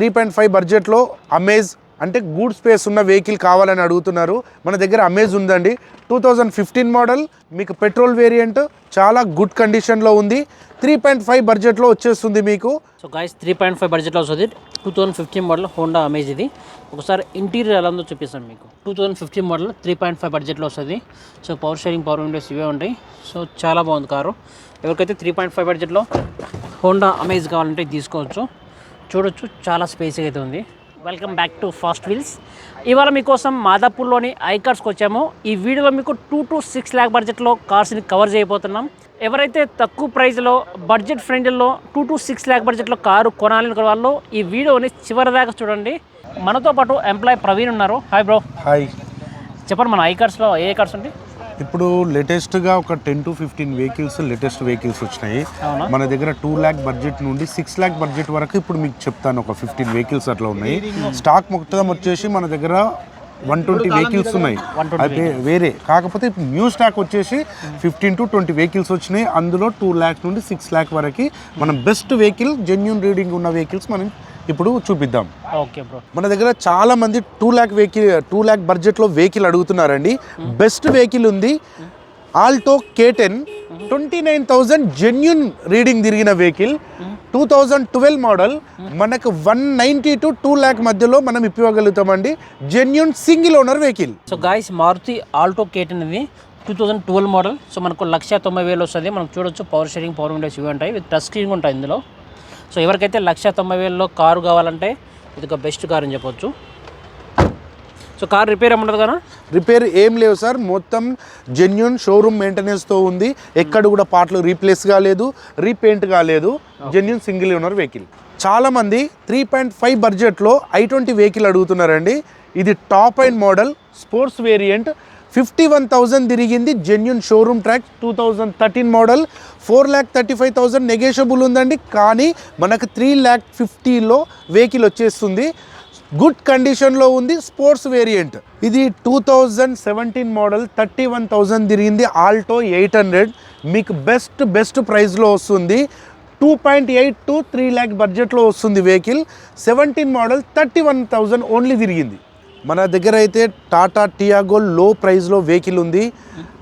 Three point five బడ్జెట్లో Amaze అంటే good space ఉన్న వెహికల్ కావాలని అడుగుతున్నారు. మన దగ్గర అమేజ్ ఉందండి. టూ థౌజండ్ ఫిఫ్టీన్ మోడల్ మీకు పెట్రోల్ వేరియంట్ చాలా గుడ్ కండిషన్లో ఉంది. త్రీ పాయింట్ ఫైవ్ బడ్జెట్లో వచ్చేస్తుంది మీకు. So guys three point five బడ్జెట్లో వస్తుంది. Two thousand fifteen model Honda Amaze ఇది. ఒకసారి ఇంటీరియర్ ఎలా ఉందో చూపిస్తాను మీకు. Two thousand fifteen model three point five బడ్జెట్లో వస్తుంది. So power steering power windows ఇవే ఉంటాయి. సో చాలా బాగుంది కారు. ఎవరికైతే త్రీ పాయింట్ ఫైవ్ బడ్జెట్లో హోండా అమేజ్ కావాలంటే తీసుకోవచ్చు. చూడొచ్చు చాలా స్పేస్ అయితే ఉంది. Welcome back to Fast Wheels ఇవాళ మీకోసం మాదాపూర్లోని ఐకార్స్కి వచ్చాము. ఈ వీడియోలో మీకు టూ టు సిక్స్ ల్యాక్ బడ్జెట్లో కార్స్ని కవర్ చేయబోతున్నాం. ఎవరైతే తక్కువ ప్రైస్లో బడ్జెట్ ఫ్రెండ్లో టూ టు సిక్స్ ల్యాక్ బడ్జెట్లో కారు కొనాలనుకునే వాళ్ళు ఈ వీడియోని చివరి దాకా చూడండి. మనతో పాటు ఎంప్లాయ్ ప్రవీణ్ ఉన్నారు. హాయ్ బ్రో హాయ్ చెప్పండి మన ఐకార్స్లో ఏ కార్స్ ఉంటాయి? ఇప్పుడు లేటెస్ట్గా ఒక ten to fifteen vehicles latest vehicles వచ్చినాయి? మన దగ్గర టూ ల్యాక్ బడ్జెట్ నుండి సిక్స్ ల్యాక్ బడ్జెట్ వరకు ఇప్పుడు మీకు చెప్తాను ఒక ఫిఫ్టీన్ వెహికల్స్ అట్లా ఉన్నాయి. స్టాక్ మొత్తం వచ్చేసి మన దగ్గర వన్ ట్వంటీ వెహికల్స్ ఉన్నాయి. అయితే వేరే. కాకపోతే ఇప్పుడు న్యూ స్టాక్ వచ్చేసి ఫిఫ్టీన్ టు ట్వంటీ వెహికల్స్ వచ్చినాయి. అందులో టూ ల్యాక్ నుండి సిక్స్ ల్యాక్ వరకు మనం బెస్ట్ వెహికల్ జెన్యున్ రీడింగ్ ఉన్న వెహికల్స్ మనం ఇప్పుడు చూపిద్దాం. Okay bro. మన దగ్గర చాలా మంది two lakh vehicle two lakh బడ్జెట్లో వెహికల్ అడుగుతున్నారండి. బెస్ట్ వెహికల్ ఉంది. Alto K ten twenty nine thousand genuine reading తిరిగిన vehicle two thousand twelve model. మనకు one ninety to two lakh మధ్యలో మనం ఇవ్వగలుగుతామండి genuine single owner vehicle. So guys Maruti Alto K ten ఇది two thousand twelve model. So మనకు లక్ష తొంభై వేలు వస్తుంది. మనం చూడొచ్చు పవర్ షేరింగ్ పవర్ విండోస్ ఇవి ఉంటాయి. విత్ టచ్ స్క్రీన్ ఉంటాయి ఇందులో. సో ఎవరికైతే లక్ష తొంభై వేలలో కారు కావాలంటే ఇది ఒక బెస్ట్ కార్ అని చెప్పొచ్చు. సో కార్ రిపేర్ ఏమి ఉండదు కదా? రిపేర్ ఏం లేవు సార్. మొత్తం జెన్యున్ షోరూమ్ మెయింటెనెన్స్తో ఉంది. ఎక్కడ కూడా పార్ట్లు రీప్లేస్ కాలేదు రీపెయింట్ కాలేదు జెన్యున్ సింగిల్ ఓనర్ వెహికల్ చాలా మంది త్రీ పాయింట్ ఫైవ్ బడ్జెట్లో ఐ ట్వంటీ వెహికల్ అడుగుతున్నారండి. ఇది top end model sports variant fifty one thousand తిరిగింది genuine showroom track two thousand thirteen model four lakh thirty five thousand negotiable ఉందండి. కానీ మనకు three lakh ఫిఫ్టీలో వెహికల్ వచ్చేస్తుంది. గుడ్ కండిషన్లో ఉంది. స్పోర్ట్స్ వేరియంట్ ఇది two thousand seventeen model thirty one thousand తిరిగింది. ఆల్టో ఎయిట్ హండ్రెడ్ మీకు బెస్ట్ బెస్ట్ ప్రైస్లో వస్తుంది. Two point eight to three lakh బడ్జెట్లో వస్తుంది vehicle seventeen model thirty one thousand only తిరిగింది. మన దగ్గర అయితే టాటా టియాగో లో ప్రైస్లో వెహికల్ ఉంది.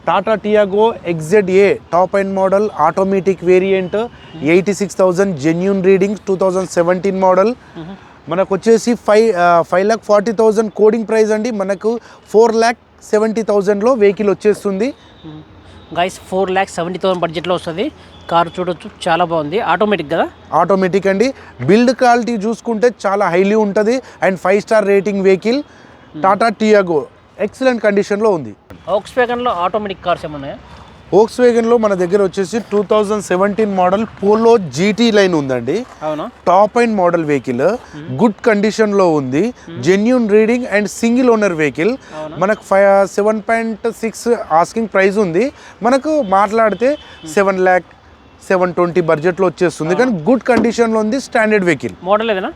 Tata Tiago XZ A top end model automatic variant eighty six thousand genuine reading two thousand seventeen model మనకు వచ్చేసి five five lakh forty thousand quoting price అండి. మనకు ఫోర్ ల్యాక్ సెవెంటీ థౌజండ్లో వెహికల్ వచ్చేస్తుంది. Guys four lakhs seventy thousand బడ్జెట్లో వస్తుంది. Car చూడొచ్చు చాలా బాగుంది. ఆటోమేటిక్ కదా? ఆటోమేటిక్ అండి. బిల్డ్ క్వాలిటీ చూసుకుంటే చాలా హైలీ ఉంటుంది. And five star rating vehicle Tata Tiago excellent కండిషన్లో ఉంది. ఓక్స్ వ్యాగన్లో ఆటోమేటిక్ కార్స్ ఏమన్నాయా? ఓక్స్ వేగన్లో మన దగ్గర వచ్చేసి two thousand seventeen model Polo GT line ఉందండి. Top and model vehicle good కండిషన్లో ఉంది. Genuine reading and single owner vehicle మనకు five seven point six asking price ఉంది. మనకు మాట్లాడితే సెవెన్ ల్యాక్ సెవెన్ ట్వంటీ బడ్జెట్లో వచ్చేస్తుంది. కానీ గుడ్ కండిషన్లో ఉంది స్టాండర్డ్ వెహికల్ మోడల్ ఏదైనా?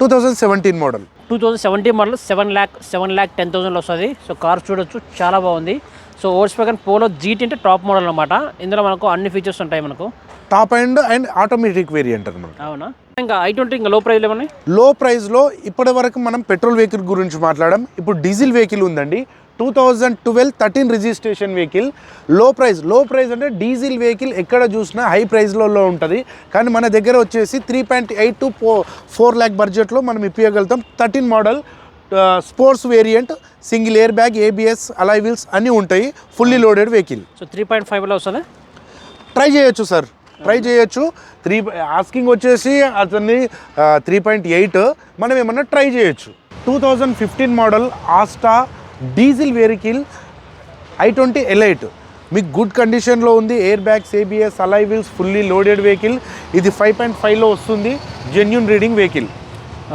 Two thousand seventeen model two thousand seventeen model seven lakh seven lakh ten థౌసండ్లో వస్తుంది. సో కార్ చూడొచ్చు చాలా బాగుంది. So Volkswagen Polo GT అంటే టాప్ మోడల్ అనమాట ఇందులో మనకు అన్ని ఫీచర్స్ ఉంటాయి మనకు. Top and and automatic variant అనమాట అవునా? ఇంకా ఐ ట్వంటీ ఇంకా లో ప్రైస్లో ఏమన్నాయి? లో ప్రైస్లో ఇప్పటి వరకు మనం పెట్రోల్ వెహికల్ గురించి మాట్లాడడం ఇప్పుడు డీజిల్ వెహికల్ ఉందండి. Two thousand twelve thirteen registration వెహికల్లో ప్రైస్లో ప్రైస్ అంటే డీజిల్ వెహికల్ ఎక్కడ చూసినా హై ప్రైస్లలో ఉంటుంది. కానీ మన దగ్గర వచ్చేసి three point eight to four lakh బడ్జెట్లో మనం ఇప్పించగలుగుతాం thirteen model sports variant single air bag ABS alloy wheels అన్నీ ఉంటాయి. Fully loaded vehicle so three point ఫైవ్లో వస్తుంది? ట్రై చేయొచ్చు సార్ ట్రై చేయొచ్చు. త్రీ ఆస్కింగ్ వచ్చేసి అతన్ని త్రీ పాయింట్ ఎయిట్ మనం ఏమన్నా ట్రై చేయొచ్చు. Two thousand fifteen model Asta diesel vehicle I twenty Elite. మీకు గుడ్ కండిషన్లో ఉంది air bags ABS alloy wheels fully loaded vehicle ఇది ఫైవ్ పాయింట్ ఫైవ్లో వస్తుంది genuine reading vehicle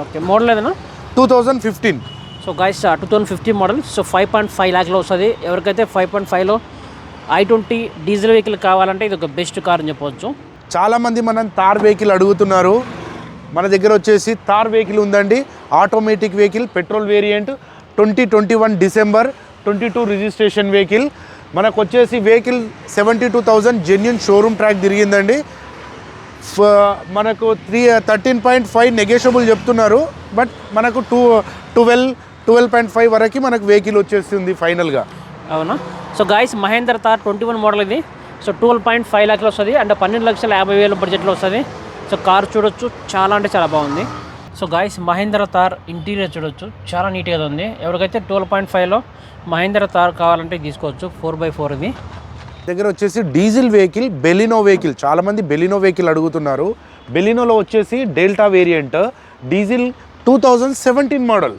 okay model ఏదైనా? Two thousand fifteen so guys two thousand fifteen model so five point five ల్యాక్లో వస్తుంది. ఎవరికైతే five point ఫైవ్లో I twenty diesel vehicle కావాలంటే ఇది ఒక బెస్ట్ కార్ అని చెప్పవచ్చు చాలామంది మనం తార్ వెహికల్ అడుగుతున్నారు. మన దగ్గర వచ్చేసి తార్ వెహికల్ ఉందండి. Automatic vehicle petrol variant twenty twenty one December twenty two registration vehicle. మనకు వచ్చేసి vehicle seventy two thousand genuine showroom track తిరిగిందండి. మనకు three thirteen point five negotiable చెప్తున్నారు. బట్ మనకు two twelve twelve point five వరకు మనకు vehicle వచ్చేస్తుంది ఫైనల్గా. అవునా? So guys Mahindra Thar twenty one model ఇది. సో ట్వెల్వ్ పాయింట్ ఫైవ్ ల్యాక్లో వస్తుంది. అంటే పన్నెండు లక్షల యాభై వేల బడ్జెట్లో వస్తుంది. సో కార్ చూడొచ్చు. చాలా అంటే చాలా బాగుంది. So guys Mahindra Thar interior చూడొచ్చు. చాలా నీట్గా ఉంది. ఎవరికైతే ట్వెల్వ్ పాయింట్ ఫైవ్లో మహేంద్ర తార్ కావాలంటే తీసుకోవచ్చు. ఫోర్ బై ఫోర్ ఇది. దగ్గర వచ్చేసి డీజిల్ వెహికల్ బెలినో వెహికల్. చాలామంది బెలినో వెహికల్ అడుగుతున్నారు. బెలినోలో వచ్చేసి Delta variant diesel two thousand seventeen model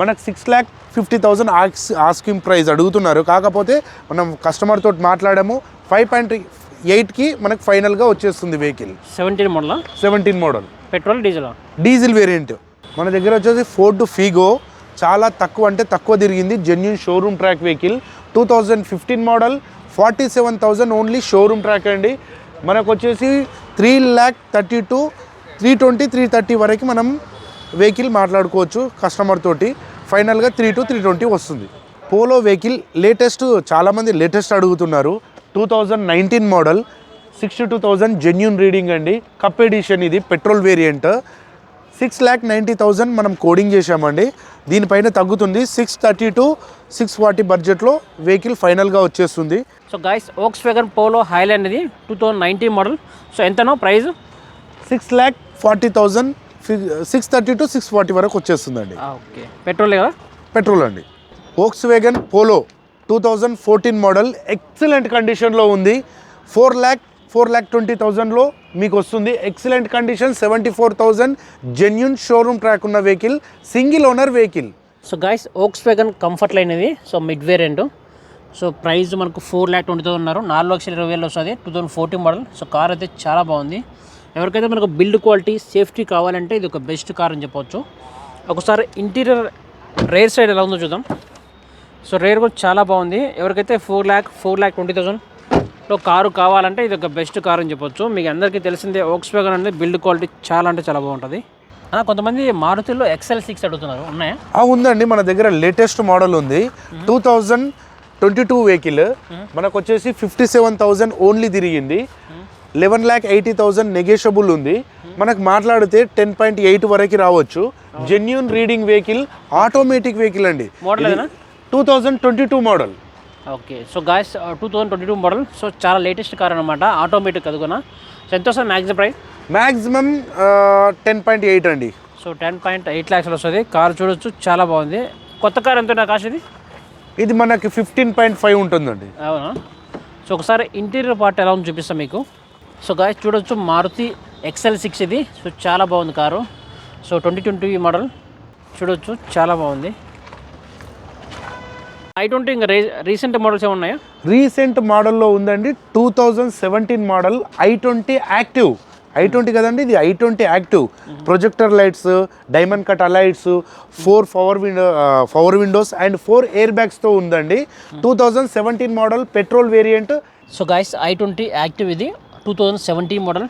మనకు six lakh fifty thousand asking price అడుగుతున్నారు. కాకపోతే మనం కస్టమర్ తోటి మాట్లాడాము. ఫైవ్ పాయింట్ ఎయిట్కి మనకు ఫైనల్గా వచ్చేస్తుంది vehicle seventeen model seventeen model petrol diesel diesel variant మన దగ్గర వచ్చేసి ఫోర్డ్ ఫీగో చాలా తక్కువ అంటే తక్కువ తిరిగింది. Genuine showroom track vehicle two thousand fifteen model forty seven thousand only showroom track అండి. మనకు వచ్చేసి three lakh thirty to three twenty three thirty వరకు మనం వెహికల్ మాట్లాడుకోవచ్చు కస్టమర్ తోటి. ఫైనల్గా త్రీ టు త్రీ ట్వంటీ వస్తుంది. పోలో వెహికల్ లేటెస్ట్ చాలామంది లేటెస్ట్ అడుగుతున్నారు. Two thousand nineteen model sixty two thousand genuine reading అండి. కప్ ఎడిషన్ ఇది petrol variant six lakh ninety thousand మనం కోడింగ్ చేశామండి. దీనిపైన తగ్గుతుంది. Six thirty to six forty బడ్జెట్లో వెహికల్ ఫైనల్గా వచ్చేస్తుంది. So guys Volkswagen Polo Highline ఇది two thousand nineteen model so ఎంతనో price six lakh forty thousand six thirty to six forty వరకు వచ్చేస్తుందండి. ఓకే పెట్రోల్ కదా? పెట్రోల్ అండి. Volkswagen Polo two thousand fourteen model excellent కండిషన్లో ఉంది. Four lakh four lakh twenty థౌజండ్లో మీకు వస్తుంది excellent condition seventy four thousand genuine showroom track ఉన్న vehicle single owner vehicle so guys Volkswagen comfort line ఇది. So mid variant so price మనకు four lakh twenty thousand ఉన్నారు. నాలుగు లక్షల ఇరవై వేలు వస్తుంది. Two thousand fourteen model. So car అయితే చాలా బాగుంది. ఎవరికైతే మనకు బిల్డ్ క్వాలిటీ సేఫ్టీ కావాలంటే ఇది ఒక బెస్ట్ కార్ అని చెప్పవచ్చు ఒకసారి ఇంటీరియర్ రేర్ సైడ్ ఎలా ఉందో చూద్దాం. సో రేర్ కూడా చాలా బాగుంది. ఎవరికైతే four lakh four lakh twenty థౌసండ్లో car కావాలంటే ఇది ఒక బెస్ట్ కార్ అని చెప్పొచ్చు. మీకు అందరికీ తెలిసిందే ఓక్స్ వేగన్ అనేది బిల్డ్ క్వాలిటీ చాలా అంటే చాలా బాగుంటుంది. కొంతమంది మారుతిలో ఎక్సెల్ సిక్స్ అడుగుతున్నారు. ఉన్నాయా? ఉందండి. మన దగ్గర లేటెస్ట్ మోడల్ ఉంది. Two thousand twenty two vehicle మనకు వచ్చేసి ఫిఫ్టీ సెవెన్ థౌజండ్ ఓన్లీ తిరిగింది eleven lakh eighty thousand negotiable ఉంది. మనకు మాట్లాడితే టెన్ పాయింట్ ఎయిట్ వరకు రావచ్చు. Genuine reading vehicle automatic vehicle అండి. Two thousand twenty two model okay so guys two thousand twenty two model so చాలా latest car అనమాట automatic అది కూడా సో ఎంత వస్తుంది maximum price maximum ten point eight అండి. సో టెన్ పాయింట్ ఎయిట్ ల్యాక్స్లో వస్తుంది. కార్ చూడొచ్చు చాలా బాగుంది. కొత్త కార్ ఎంత నా కాస్ట్ ఇది? ఇది మనకి ఫిఫ్టీన్ పాయింట్ ఫైవ్ ఉంటుందండి. అవునా? సో ఒకసారి ఇంటీరియర్ పార్ట్ ఎలా ఉందో చూపిస్తాం మీకు. సో గాయస్ చూడొచ్చు మారుతి ఎక్సెల్ సిక్స్ ఇది. సో చాలా బాగుంది car. So twenty twenty model చూడొచ్చు చాలా బాగుంది. ఐ ట్వంటీ ఇంకా రీసెంట్ మోడల్స్ ఏమి ఉన్నాయా? రీసెంట్ మోడల్లో ఉందండి two thousand seventeen model I twenty Active. I twenty కదండి ఇది? I twenty Active. Projector lights diamond cut alloys four power window power windows and four air బ్యాగ్స్తో ఉందండి. Two thousand seventeen model petrol variant. So guys I twenty Active ఇది. Two thousand seventeen model.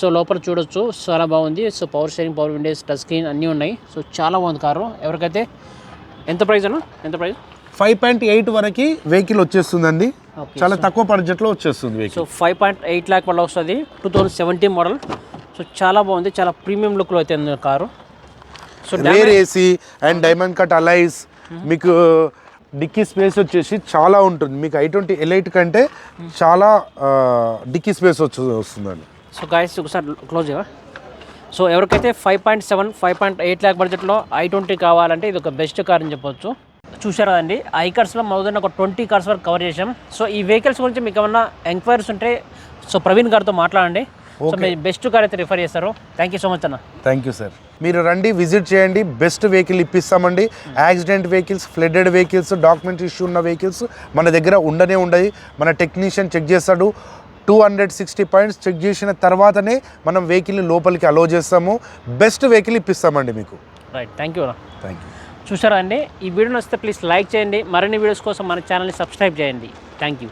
So లోపల చూడొచ్చు. చాలా బాగుంది. So power steering power windows touch screen అన్నీ ఉన్నాయి. So చాలా బాగుంది కారు. ఎవరికైతే ఎంత ప్రైస్ అన్న? ఎంత ప్రైస్? ఫైవ్ పాయింట్ ఎయిట్ వరకు వెహికల్ వచ్చేస్తుందండి. చాలా తక్కువ బడ్జెట్లో వచ్చేస్తుంది so five point eight lakh వల్ల వస్తుంది. Two thousand seventeen model. So చాలా బాగుంది. చాలా ప్రీమియం లుక్లో అయితే ఉంది car. So rear AC and diamond cut alloys మీకు డిక్కీ స్పేస్ వచ్చేసి చాలా ఉంటుంది. మీకు ఐ ట్వంటీ ఎలైట్ కంటే చాలా డిక్కీ స్పేస్ వచ్చి వస్తుందండి. సో గాయస్ ఒకసారి క్లోజ్ సో ఎవరికైతే five point seven five point eight lakh బడ్జెట్లో ఐ ట్వంటీ కావాలంటే ఇది ఒక బెస్ట్ కార్ అని చెప్పొచ్చు. చూసారా అండి ఐ కార్స్లో మొదటి ఒక ట్వంటీ కార్స్ వరకు కవర్ చేసాం సో ఈ వెహికల్స్ గురించి మీకు ఏమన్నా ఎంక్వైరీస్ ఉంటే సో ప్రవీణ్ గారితో మాట్లాడండి. సో మీ బెస్ట్ కార్ అయితే రిఫర్ చేస్తారు. థ్యాంక్ యూ సో మచ్ అన్న. థ్యాంక్ యూ సార్ మీరు రండి విజిట్ చేయండి. Best vehicle ఇప్పిస్తామండి. Accident vehicles flooded vehicles document issue ఉన్న వెహికల్స్ మన దగ్గర ఉండనే ఉండయి మన టెక్నీషియన్ చెక్ చేస్తాడు. Two hundred sixty points check చేసిన తర్వాతనే మనం వెహికల్ని లోపలికి అలో చేస్తాము. బెస్ట్ వెహికల్ ఇప్పిస్తామండి మీకు. రైట్ థ్యాంక్ యూ అన్న. థ్యాంక్ యూ చూసారా అండి? ఈ వీడియో నచ్చితే ప్లీజ్ లైక్ చేయండి. మరిన్ని వీడియోస్ కోసం మన ఛానల్ని సబ్స్క్రైబ్ చేయండి. Thank you